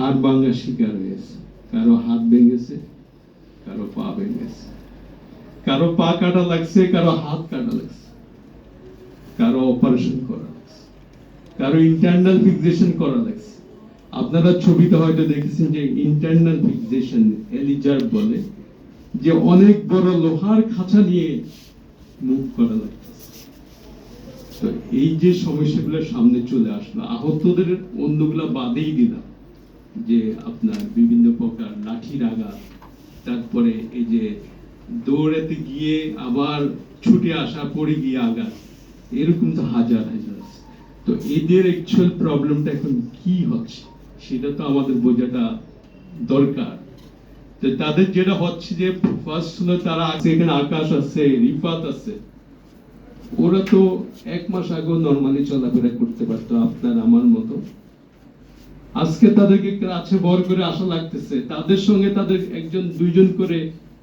হাড় ভাঙ্গা শিকার হয়েছে। কারও হাত ভেঙেছে, কারও পা ভেঙেছে। কারও পা কাটা লাগছে, কারও হাত কাটা লাগছে। কারও অপারেশন করা লাগছে। কারও ইন্টারনাল ফিক্সেশন করা লাগছে। আপনারা ছবিতে হয়তো দেখেছেন যে ইন্টারনাল ফিক্সেশন এলিজার বলে যে অনেক বড় লোহার খাঁচা নিয়ে মুভ করা লাগতেছে। তো এই যে সমস্যাগুলো সামনে চলে আসলো, আহতদের অন্যগুলো বাদেই দিলাম। যে আপনার বিভিন্ন প্রকার লাঠির আঘাত তারপরে এই যে দৌড়াতে গিয়ে আবার ছুটে আসা, পড়ে গিয়ে আঘাত, এরকম তো হাজার হাজার। আছে তো এদের অ্যাকচুয়াল প্রবলেমটা এখন কি হচ্ছে, সেটা তো আমাদের বোঝাটা দরকার। তো তাদের যেটা হচ্ছে যে ফার্স্ট হলো তারা আছে, এখানে আকাশ আছে, রিফাত আছে। ওরা তো এক মাস আগেও নর্মালি চলাফেরা করতে পারতো। আপনার আমার আজকে তাদেরকে কাছে বর করে আসা লাগতেছে। তাদের সঙ্গে তাদের একজন, দুইজন করে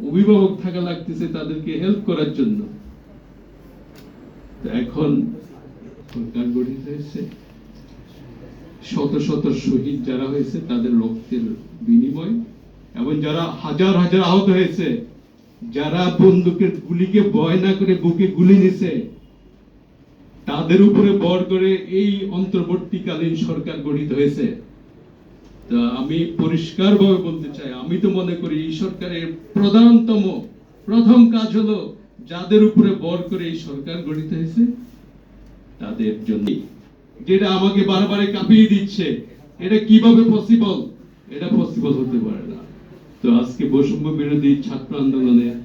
অভিভাবক থাকা লাগতেছে তাদেরকে হেল্প করার জন্য। এখন সরকার গঠিত হয়েছে। শত শত শহীদ যারা হয়েছে তাদের রক্তের বিনিময় এবং যারা হাজার হাজার আহত হয়েছে, যারা বন্দুকের গুলিকে ভয় না করে বুকে গুলি নিছে, তাদের উপরে বর করে এই অন্তর্বর্তীকালীন সরকার গঠিত হয়েছে। আমি পরিষ্কারভাবে বলতে চাই, আমি তো মনে করি এই সরকারের প্রধানতম, প্রথম কাজ হলো যাদের উপরে বর করে এই সরকার গঠিত হয়েছে, তাদের জন্য। যেটা আমাকে বারবার কাঁপিয়ে দিচ্ছে, এটা কীভাবে পসিবল এটা পসিবল হতে পারে না। তো আজকে বৈষম্য বিরোধী ছাত্র আন্দোলনের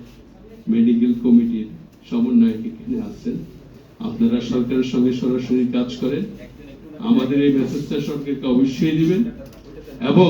মেডিকেল কমিটির সমন্বয়ক এখানে আছেন। আপনারা সরকারের সঙ্গে সরাসরি কাজ করেন। আমাদের এই মেসেজটা সরকারকে অবশ্যই দিবেন। এবং